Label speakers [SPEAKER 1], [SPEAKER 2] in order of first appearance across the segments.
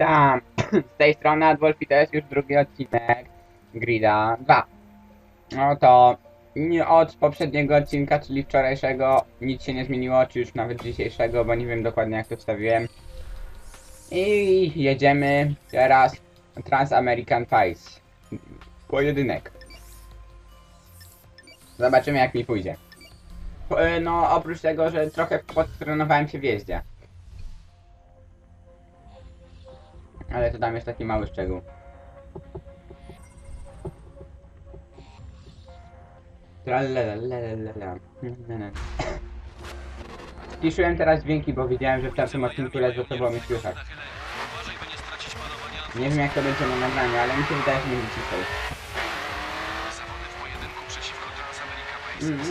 [SPEAKER 1] witam! Z tej strony Adwolf i to jest już drugi odcinek Grida 2. No to od poprzedniego odcinka, czyli wczorajszego, nic się nie zmieniło, czy już nawet dzisiejszego, bo nie wiem dokładnie jak to wstawiłem. I jedziemy teraz Trans American Pies. Pojedynek. Zobaczymy jak mi pójdzie. Po- No oprócz tego, że trochę podtrenowałem się w jeździe. Ale to tam jest taki mały szczegół. Tralalalala. Spiszyłem teraz dźwięki, bo widziałem, że w tamtym odcinku ledwo to było mi słychać.
[SPEAKER 2] Nie
[SPEAKER 1] wiem jak to będzie na nagraniu, ale mi się wydaje, że będzie ciszej.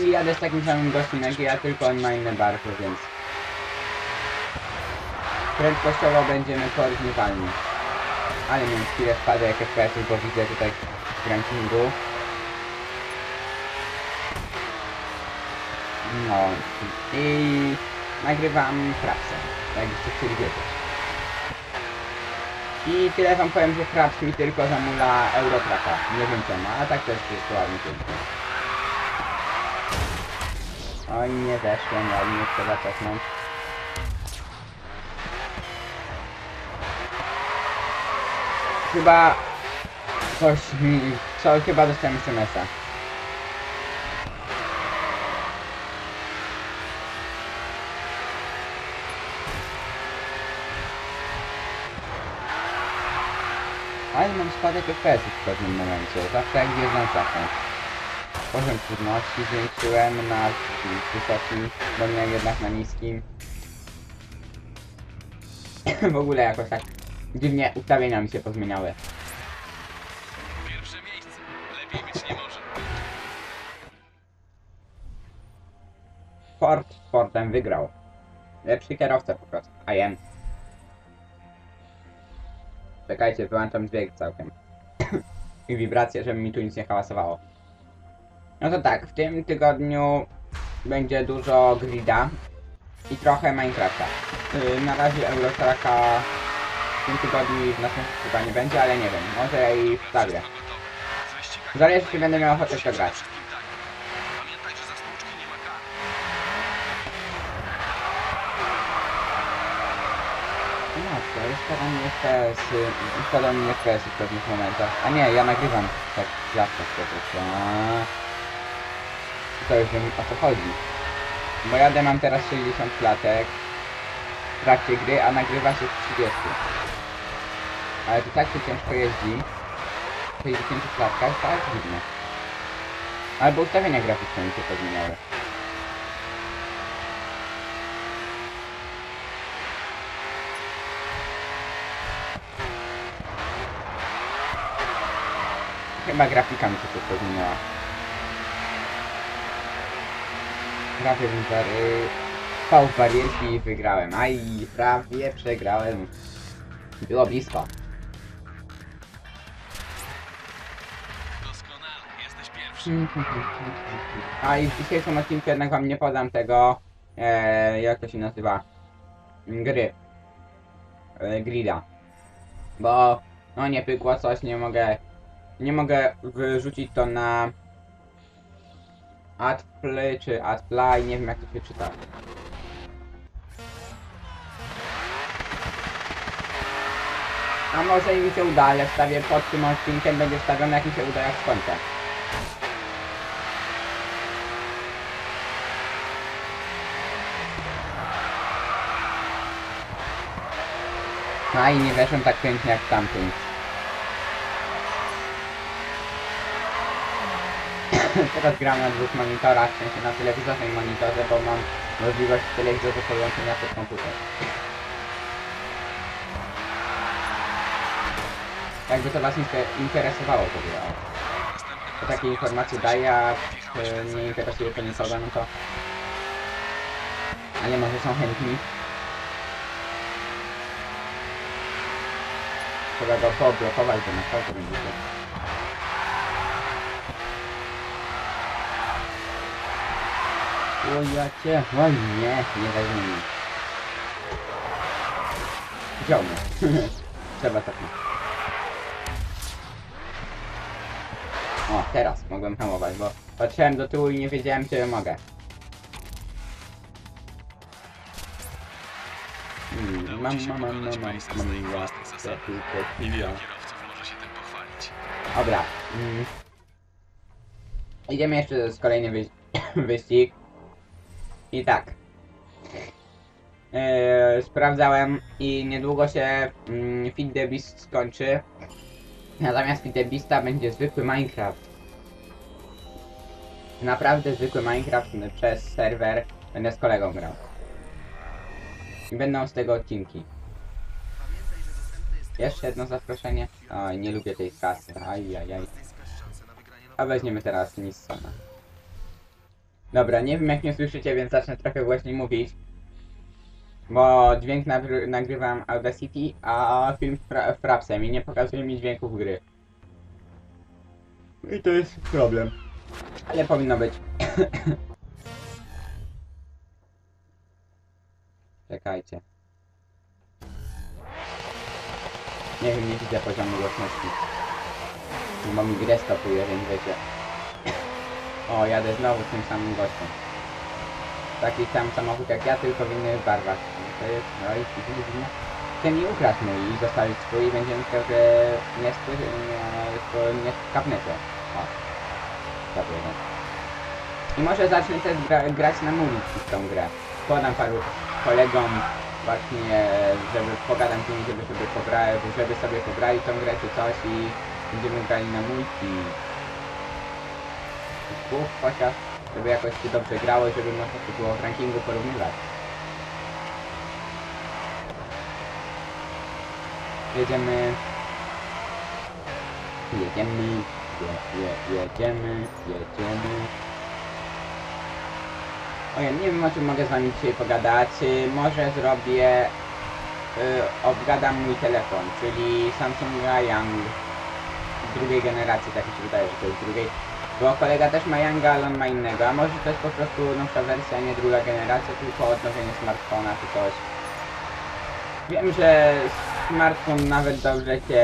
[SPEAKER 1] I jadę z takim samym gościem jak ja, tylko on ma inne barwy, więc... Prędkościowo będziemy porównywalni. Ale miałem chwilę spadek FPS-ów, bo widzę tutaj w rankingu. No i nagrywam tak jakbyście chcieli wiedzieć. I tyle wam powiem, że Fraps mi tylko zamula Eurotraka. Nie wiem czemu, a tak też jest ładnie pięknie. Oj, nie weszłem, ładnie trzeba cofnąć. Chyba... Coś mi... Co, chyba dostałem SMS-a. Ale mam spadek FPS-ów w pewnym momencie. Zawsze jak wjeżdżam czasem. Poziom trudności zwiększyłem na wysoki, bo miałem jednak na niskim. w ogóle jakoś tak dziwnie ustawienia mi się pozmieniały.
[SPEAKER 2] Pierwsze miejsce. Lepiej być nie może.
[SPEAKER 1] Ford Fordem wygrał. Lepszy kierowca po prostu. I am. Czekajcie, wyłączam dźwięk całkiem. I wibracje, żeby mi tu nic nie hałasowało. No to tak, w tym tygodniu będzie dużo grida i trochę Minecrafta. Yy, na razie Eurotraka w tym tygodniu w następnym chyba nie będzie, ale nie wiem, może i wstawię.
[SPEAKER 2] W
[SPEAKER 1] Zależy czy będę miał ochotę w to grać.
[SPEAKER 2] nie.
[SPEAKER 1] No, to jest spada mi FPS, spada mi FPS w pewnych momentach. A nie, ja nagrywam tak zawsze po prostu. To już wiem o co chodzi. Bo jadę mam teraz 60 klatek w trakcie gry, a nagrywa się w 30. Ale to tak się ciężko jeździ. W 60 klatkach, tak dziwne. Albo ustawienia graficzne mi się pozmieniały. Chyba grafika mi się tylko zmieniła. Trafię w bary... W barierki i wygrałem. Aj, prawie przegrałem. Było blisko. A i w dzisiejszym odcinku jednak wam nie podam tego... E, jak to się nazywa? Gry. E, grida. Bo... No nie pykło coś, nie mogę... Nie mogę wyrzucić to na... Adplay czy Adplay, nie wiem jak to się czyta. A może i mi się uda, ale wstawię pod tym odcinkiem, będzie wstawione jak mi się uda jak skończę. A i nie weszłem tak pięknie jak tamtym. Teraz gram na dwóch monitorach, w sensie na telewizorze i monitorze, bo mam możliwość telewizorze podłączenia pod komputer. Jakby to was inter- interesowało w ogóle. To takie informacje daję, a e, nie interesuje to nikogo, no to... Ale może są chętni. Trzeba go poblokować, bo naprawdę będzie to. O ja cię, o nie, nie weźmie. Wziął mnie. Trzeba cofnąć. O, teraz mogłem hamować, bo patrzyłem do tyłu i nie wiedziałem, czy mogę. Mam, mam, mam, mam, mam, mam,
[SPEAKER 2] pochwalić.
[SPEAKER 1] Dobra. Mm. Idziemy jeszcze z kolejny wyś wyścig. I tak. Eee, sprawdzałem i niedługo się mm, Fit the Beast skończy. Natomiast Fit the Beasta będzie zwykły Minecraft. Naprawdę zwykły Minecraft przez serwer. Będę z kolegą grał. I będą z tego odcinki. Jeszcze jedno zaproszenie. Oj, nie lubię tej kasy. Ajajaj. A weźmiemy teraz Nissana. Dobra, nie wiem jak nie słyszycie, więc zacznę trochę głośniej mówić. Bo dźwięk nagry nagrywam Audacity, a film fra Frapsem i nie pokazuje mi dźwięków gry. I to jest problem. Ale powinno być. Czekajcie. Nie wiem, nie widzę poziomu głośności. Bo mi grę stopuje, więc wiecie. O, jadę znowu z tym samym gościem. Taki sam samochód jak ja, tylko w innych barwach. To jest, no i widzicie? Chce mi ukraść mój i zostawić swój i będzie myślał, że nie, spy, nie, nie kapnecie. O. Jeden. I może zacznę też gra, grać na multi w tą grę. Podam paru kolegom właśnie, żeby pogadam z nimi, żeby sobie pobrali, żeby sobie pobrali tą grę czy coś i będziemy grali na multi. Dwóch chociaż, żeby jakoś się dobrze grało i żeby można się było w rankingu porównywać. Jedziemy. Jedziemy. Je, je, jedziemy. Jedziemy. Nie wiem o czym mogę z wami dzisiaj pogadać. Y, Może zrobię... Y, obgadam mój telefon, czyli Samsunga Young drugiej generacji, tak mi się wydaje, że to jest drugiej. Bo kolega też ma Younga, ale on ma innego, a może to jest po prostu nowsza wersja, nie druga generacja, tylko odnowienie smartfona czy coś. Wiem, że smartfon nawet dobrze się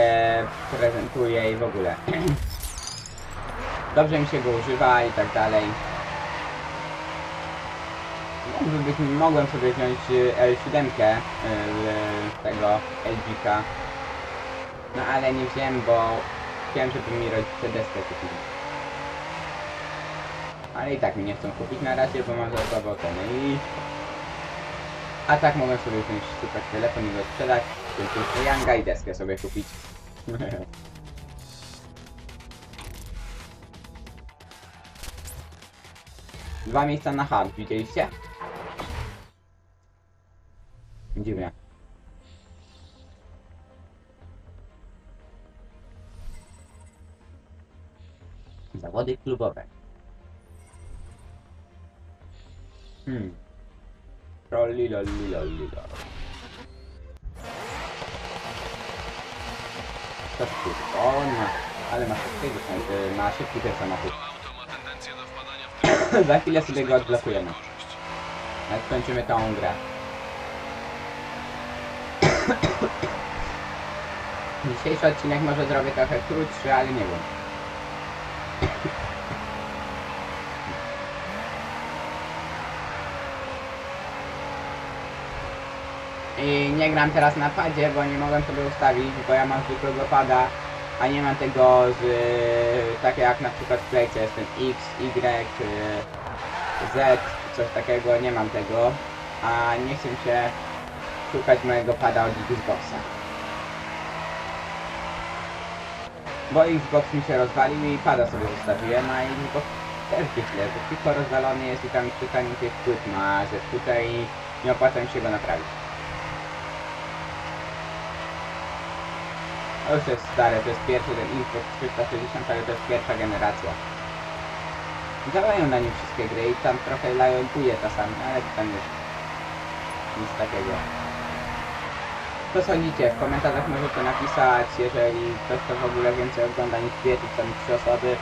[SPEAKER 1] prezentuje i w ogóle. dobrze mi się go używa i tak dalej. Mogłem sobie wziąć y, L7 y, tego LG-ka. No ale nie wziąłem, bo chciałem, żeby mi rodzice deskę kupili. Ale i tak mi nie chcą kupić na razie, bo mam za słabo ceny i... A tak mogłem sobie wziąć super telefon i go sprzedać, więc jeszcze Yanga i deskę sobie kupić. Dwa miejsca na hard, widzieliście? Dziwnie. Zawody klubowe. Hmm. Rolli, lolli, lolli. Co tu? O, ma... Ale ma szybkiego, ma szybki ten samochód.
[SPEAKER 2] To
[SPEAKER 1] Za chwilę sobie go odblokujemy. Jak skończymy tą grę. Dzisiejszy odcinek może zrobię trochę krótszy, ale nie wiem. I nie gram teraz na padzie, bo nie mogłem sobie ustawić, bo ja mam zwykłego pada, a nie mam tego z... takie jak na przykład w Playce jest ten X, Y, Z, coś takiego, nie mam tego, a nie chcę się szukać mojego pada od Xboxa. Bo Xbox mi się rozwalił i pada sobie zostawiłem, a Xbox też źle, że tylko rozwalony jest i tam czytanie tych płyt ma, że tutaj nie opłaca mi się go naprawić. To już jest stare, to jest pierwszy ten Xbox 360, ale to jest pierwsza generacja. Działają na nim wszystkie gry i tam trochę laguje czasami, ale tam już nic takiego. Co sądzicie? W komentarzach możecie napisać, jeżeli ktoś to w ogóle więcej ogląda niż dwie czy tam trzy osoby.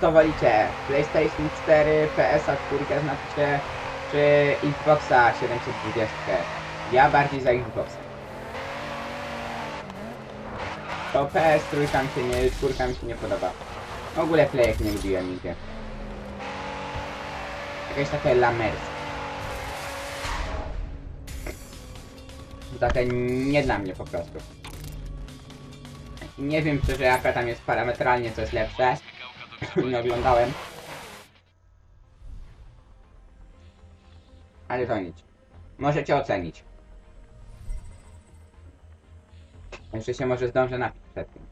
[SPEAKER 1] Co wolicie? PlayStation 4, PS-a 4 znaczycie, czy Xboxa 720? Ja bardziej za Xboxa. to PS trójka mi się nie, czwórka mi się nie podoba. W ogóle playek nie lubiłem nigdy. Jakieś takie lamerskie. Takie nie dla mnie po prostu. Nie wiem szczerze jaka tam jest parametralnie co jest lepsze. Nie oglądałem. Ale to nic. Możecie ocenić. Jeszcze się może zdążę napić przed tym.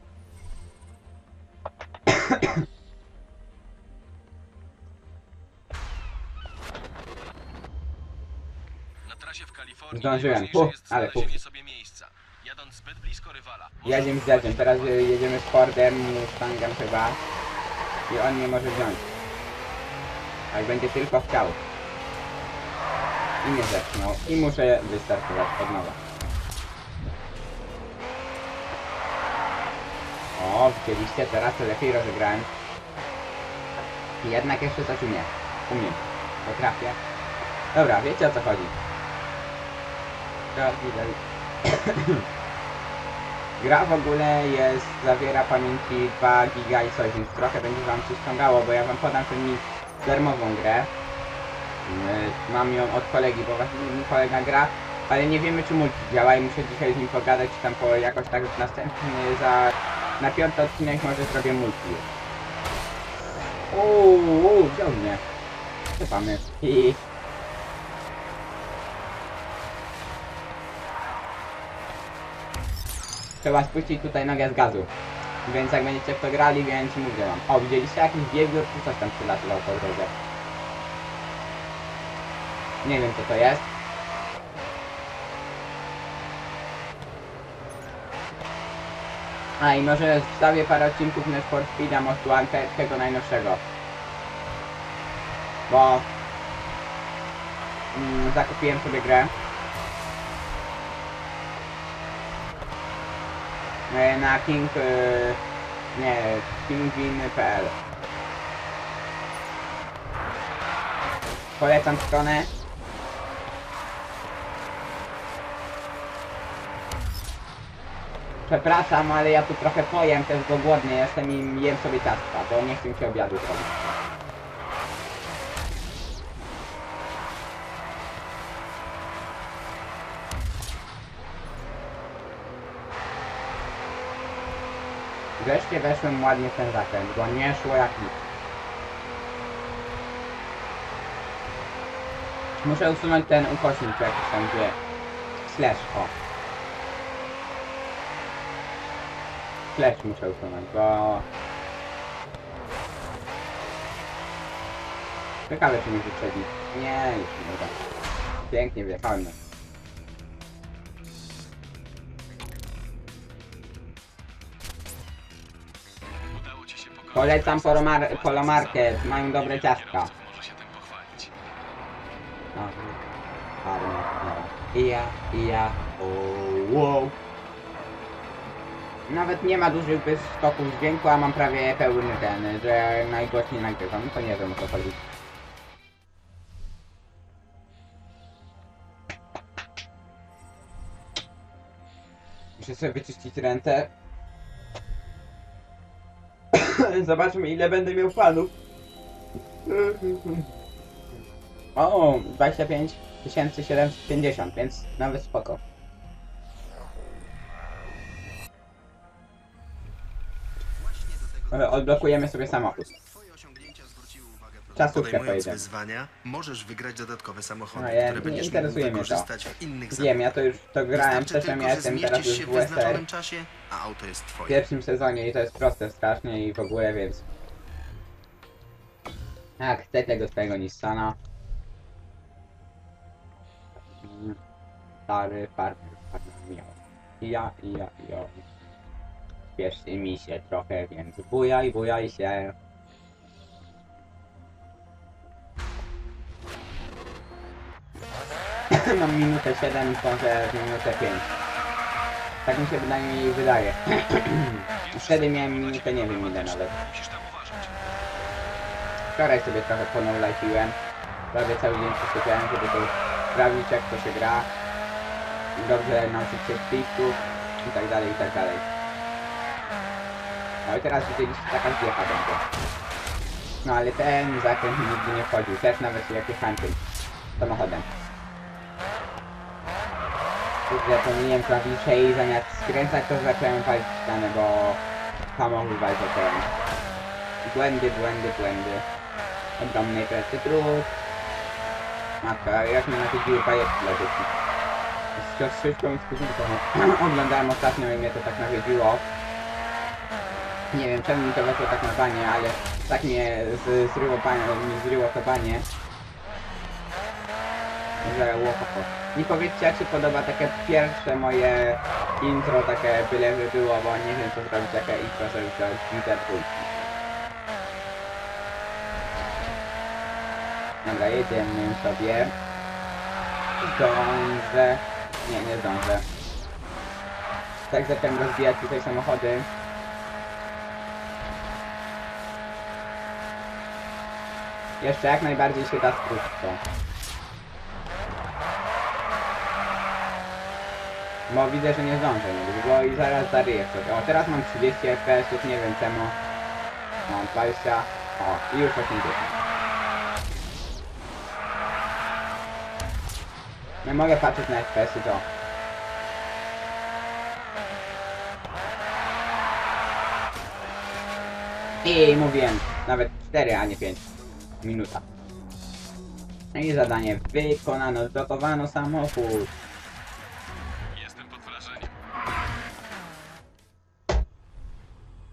[SPEAKER 1] Zdążyłem.
[SPEAKER 2] jest
[SPEAKER 1] ale
[SPEAKER 2] rywala.
[SPEAKER 1] Jedziemy z teraz y, jedziemy z Fordem, Mustangiem chyba. I on nie może wziąć. Jak będzie tylko chciał. I nie zepchnął. I muszę wystartować od nowa. O, widzieliście, teraz to lepiej rozegrałem. I jednak jeszcze coś umiem. Umiem. Potrafię. Dobra, wiecie o co chodzi. Widzę. Gra w ogóle jest, zawiera pamięci 2 giga i coś, więc trochę będzie wam się ściągało, bo ja wam podam ten link darmową grę. Yy, Mam ją od kolegi, bo właśnie mój kolega gra, ale nie wiemy czy multi działa i muszę dzisiaj z nim pogadać, czy tam po jakoś tak następnie za... Na piąty odcinek może zrobię multi. Uuu, wziął mnie. Chybamy. I... Trzeba spuścić tutaj nogę z gazu. Więc jak będziecie w to grali, więc mówię wam. O, widzieliście jakiś wiewiór czy coś tam przylatywał po drodze? Nie wiem co to jest. A i może wstawię parę odcinków Need for Speeda Most Wanted, tego najnowszego. Bo... Mm, zakupiłem sobie grę. Na king... E, nie, pingwin.pl Polecam stronę. Przepraszam, ale ja tu trochę pojem też, bo głodny jestem i jem sobie ciastka, bo nie chcę mi się obiadu zrobić. Wreszcie weszłem ładnie w ten zakręt, bo nie szło jak nic. Muszę usunąć ten ukośnik, jakiś tam gdzie. Slash, o. Slash muszę usunąć, bo... Ciekawe czy mnie wyprzedzi. Nie, już nie uda. Pięknie wjechałem. no. Polecam Polomar- Polomarket, mają dobre ciastka. No, Farma, no. I ja, i ja, o, wow. Nawet nie ma dużych skoków dźwięku, a mam prawie pełny ten, że najgłośniej nagrywam, to nie wiem o co chodzi. Muszę sobie wyczyścić ręce. Zobaczmy ile będę miał fanów. O, 25 750, więc nawet spoko. Odblokujemy sobie samochód. Czasówkę
[SPEAKER 3] Podejmując
[SPEAKER 1] pojedziemy.
[SPEAKER 3] wyzwania, możesz wygrać dodatkowe samochody,
[SPEAKER 1] No, ja-
[SPEAKER 3] które
[SPEAKER 1] nie
[SPEAKER 3] będziesz mógł
[SPEAKER 1] interesuje mnie to.
[SPEAKER 3] wykorzystać w innych
[SPEAKER 1] Wiem, ja to już to grałem,
[SPEAKER 3] Wystarczy tylko,
[SPEAKER 1] ja
[SPEAKER 3] że
[SPEAKER 1] jestem teraz
[SPEAKER 3] zmieścisz
[SPEAKER 1] już
[SPEAKER 3] się
[SPEAKER 1] w
[SPEAKER 3] w
[SPEAKER 1] WSR
[SPEAKER 3] wyznaczonym czasie, a auto jest
[SPEAKER 1] w
[SPEAKER 3] twoje.
[SPEAKER 1] pierwszym sezonie i to jest proste strasznie i w ogóle, więc... Jak chcę tego swojego Nissana. Mm, Stary farmer, farmer miał. I ja, i ja, i ja. Spieszy mi się trochę, więc bujaj, bujaj się. Mam minutę 7 i w minutę 5. Tak mi się przynajmniej wydaje. Wtedy miałem minutę, nie wiem ile nawet. Wczoraj sobie trochę ponowlajfiłem. Prawie cały dzień przesypiałem, żeby to sprawdzić jak to się gra. Dobrze nauczyć się scriptów i tak dalej, i tak dalej. No i teraz widzieliście taka zjecha będzie. No ale ten zakręt nigdy nie wchodził. Też nawet jak jechałem samochodem. Kurde, pomyliłem klawisze i zamiast skręcać to zacząłem palić w ścianę, bo zacząłem. Błędy, błędy, błędy. Ogromnej pracy trud. Matka, jak mnie nachodziły bajeczki dla dzieci. Z siostryczką i z kuzynką oglądałem ostatnio i mnie to tak nawiedziło. Nie wiem czemu mi to weszło tak na banie, ale tak mnie zryło, banie, mi zryło to banie. Że łohoho. I powiedzcie jak się podoba takie pierwsze moje intro, takie byle by było, bo nie wiem co zrobić, takie intro zrobić do Twitter Dobra, jedziemy sobie. Zdążę. Nie, nie zdążę. Tak zacząłem rozbijać tutaj samochody. Jeszcze jak najbardziej się da skrótko. Bo widzę, że nie zdążę niedługo i zaraz zaryję coś. O, teraz mam 30 fps, nie wiem czemu. Mam 20. O, i już 80. Nie mogę patrzeć na FPS-y to. I mówiłem, nawet 4, a nie 5. Minuta. I zadanie wykonano, zblokowano samochód.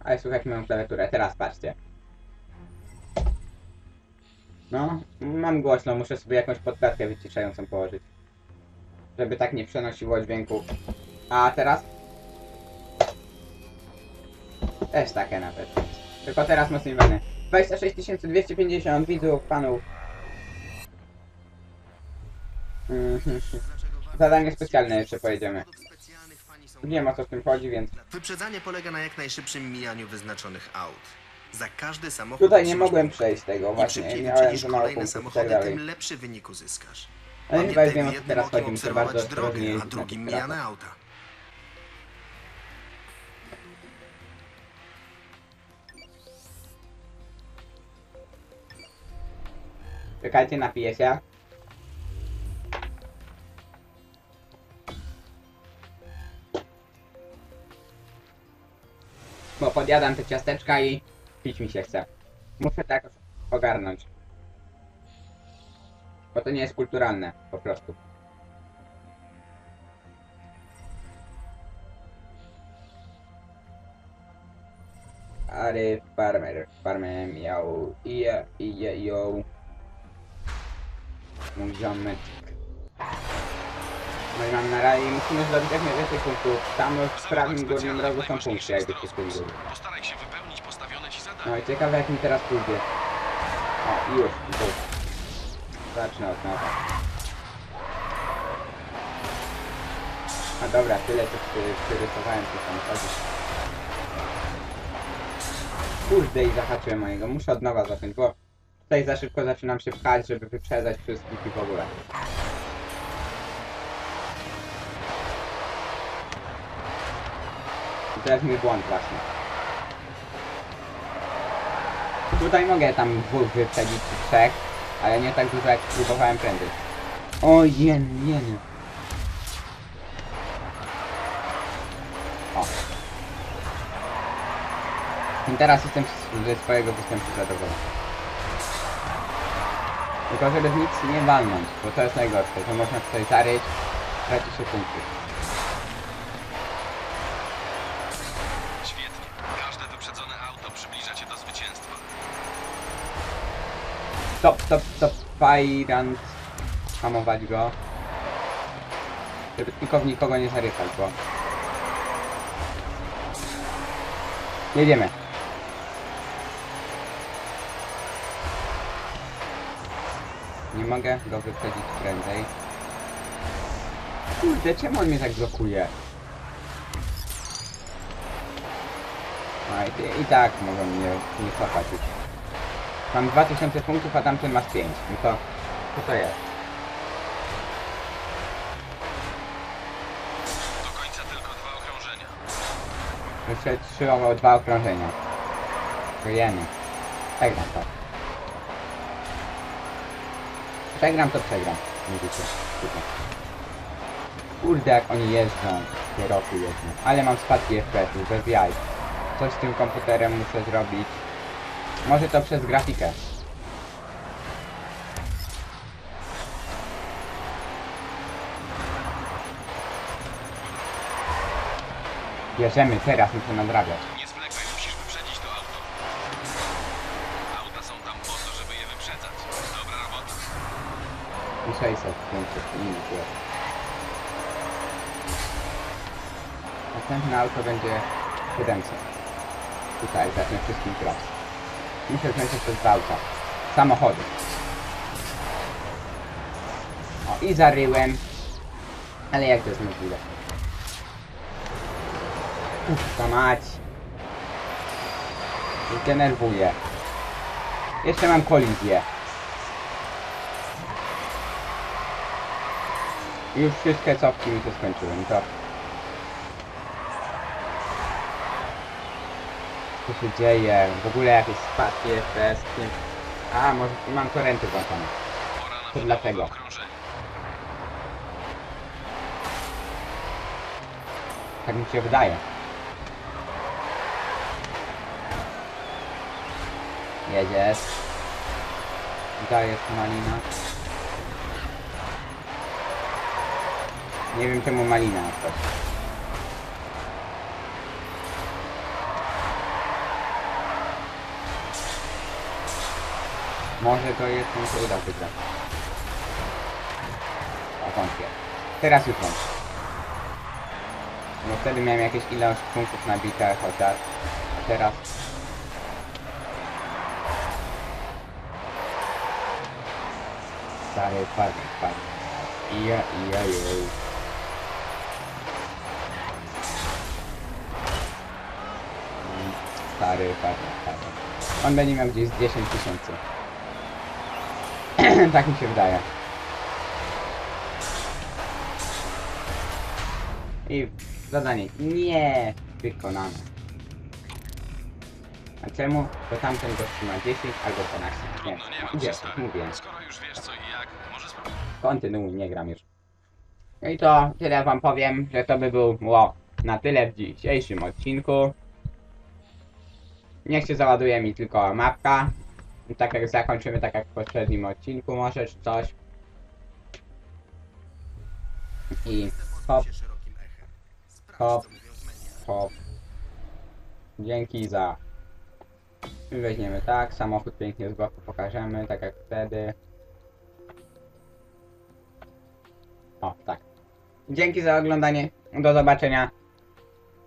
[SPEAKER 1] Ale słychać moją klawiaturę, teraz patrzcie. No, mam głośno, muszę sobie jakąś podkładkę wyciszającą położyć. Żeby tak nie przenosiło dźwięku. A teraz? Też takie nawet. Tylko teraz mocniej będę. 26 250 widzów, panów. Mhm. Zadanie specjalne jeszcze pojedziemy. Nie o co w tym chodzi, więc
[SPEAKER 3] Wyprzedzanie polega na jak najszybszym mijaniu wyznaczonych aut. Za każdy samochód
[SPEAKER 1] tutaj nie
[SPEAKER 3] otrzymasz
[SPEAKER 1] mogłem
[SPEAKER 3] punkt.
[SPEAKER 1] przejść tego
[SPEAKER 3] Im
[SPEAKER 1] właśnie.
[SPEAKER 3] szybciej
[SPEAKER 1] Miałem
[SPEAKER 3] wyprzedzisz
[SPEAKER 1] za mało
[SPEAKER 3] kolejne
[SPEAKER 1] punktów i tak
[SPEAKER 3] samochody,
[SPEAKER 1] dalej.
[SPEAKER 3] tym lepszy wynik uzyskasz.
[SPEAKER 1] Ale chyba już wiem o co
[SPEAKER 3] jednym
[SPEAKER 1] teraz
[SPEAKER 3] okiem
[SPEAKER 1] chodzi, muszę bardzo
[SPEAKER 3] obserwować
[SPEAKER 1] ostrożnie
[SPEAKER 3] drogę, a
[SPEAKER 1] jeździć na
[SPEAKER 3] drugim
[SPEAKER 1] tych
[SPEAKER 3] mijane
[SPEAKER 1] trasach.
[SPEAKER 3] auta.
[SPEAKER 1] Czekajcie, napiję się. Bo podjadam te ciasteczka i pić mi się chce. Muszę tak ogarnąć. Bo to nie jest kulturalne, po prostu. Ary farmer, farmer miał ije, ije, ją. Mój. No i mam na razie, musimy zdobyć jak najwięcej punktów. Tam w prawym górnym rogu są punkty, jakby się spojrzeli.
[SPEAKER 2] Postaraj się wypełnić postawione ci zadanie.
[SPEAKER 1] No i ciekawe jak mi teraz pójdzie. O, już, już. Zacznę od nowa. A dobra, tyle co przy- przyrysowałem się samochodzie. Kurde i zahaczyłem mojego, muszę od nowa zacząć, bo tutaj za szybko zaczynam się pchać, żeby wyprzedzać wszystkich i w ogóle. To jest błąd właśnie. Tutaj mogę tam dwóch wyprzedzić czy trzech, ale nie tak dużo jak próbowałem prędzej. O jen, jen. O. I teraz jestem ze swojego występu zadowolony. Tylko żeby nic nie walnąć, bo to jest najgorsze, że można tutaj zaryć, traci się Stop, stop, Fajrant. Hamować go. Żeby tylko w nikogo nie zarypać, bo... Jedziemy. Nie mogę go wyprzedzić prędzej. Kurde, czemu on mnie tak blokuje? A i, i tak mogą mnie nie cofać już. Mam 2000 punktów, a tamten ma z 5. No to... Co to jest?
[SPEAKER 2] Do końca tylko dwa okrążenia.
[SPEAKER 1] Jeszcze trzy o dwa okrążenia. Kryjemy. Przegram to. Przegram to przegram. Mówicie. Super. Kurde jak oni jeżdżą. Kierowcy jeżdżą. Ale mam spadki FPS-ów, bez jaj. Coś z tym komputerem muszę zrobić. Może to przez grafikę. Bierzemy, teraz muszę nadrabiać.
[SPEAKER 2] Nie zwlekaj, musisz wyprzedzić to auto. Auta są tam po to, żeby je wyprzedzać. Dobra robota.
[SPEAKER 1] I 600 500 minut jest. Następne auto będzie 700. Tutaj zacznę wszystkim teraz. Muszę wziąć jeszcze dwa auta. Samochody. O i zaryłem. Ale jak to jest możliwe? Uff, mać. Denerwuje. Jeszcze mam kolizję. Już wszystkie cofki mi się skończyły, to... Co się dzieje? W ogóle jakieś spadki FPS? Nie... A, może mam torenty włączone. To dlatego. Tak mi się wydaje. Jedziesz. Dajesz malina. Nie wiem czemu malina na. Może to jest, się uda wygrać. O, wątpię. Teraz już wątpię. No wtedy miałem jakieś ilość punktów nabite chociaż. A teraz... Stary, padł. Ija, ija, jej. Mm, Stary, padł, padł. On będzie miał gdzieś z 10 tysięcy. tak mi się wydaje. I zadanie nie wykonane. A czemu? Bo tamten gościu ma 10 albo 12. Nie, idzie, mówię.
[SPEAKER 2] Skoro już wiesz co i jak, może.
[SPEAKER 1] Kontynuuj, nie gram już. No i to tyle wam powiem, że to by było na tyle w dzisiejszym odcinku. Niech się załaduje mi tylko mapka. Tak jak zakończymy, tak jak w poprzednim odcinku może, coś. I hop, Hop. hop. Dzięki za... Weźmiemy tak, samochód pięknie z boku pokażemy, tak jak wtedy. O, tak. Dzięki za oglądanie. Do zobaczenia.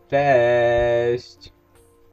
[SPEAKER 1] Cześć.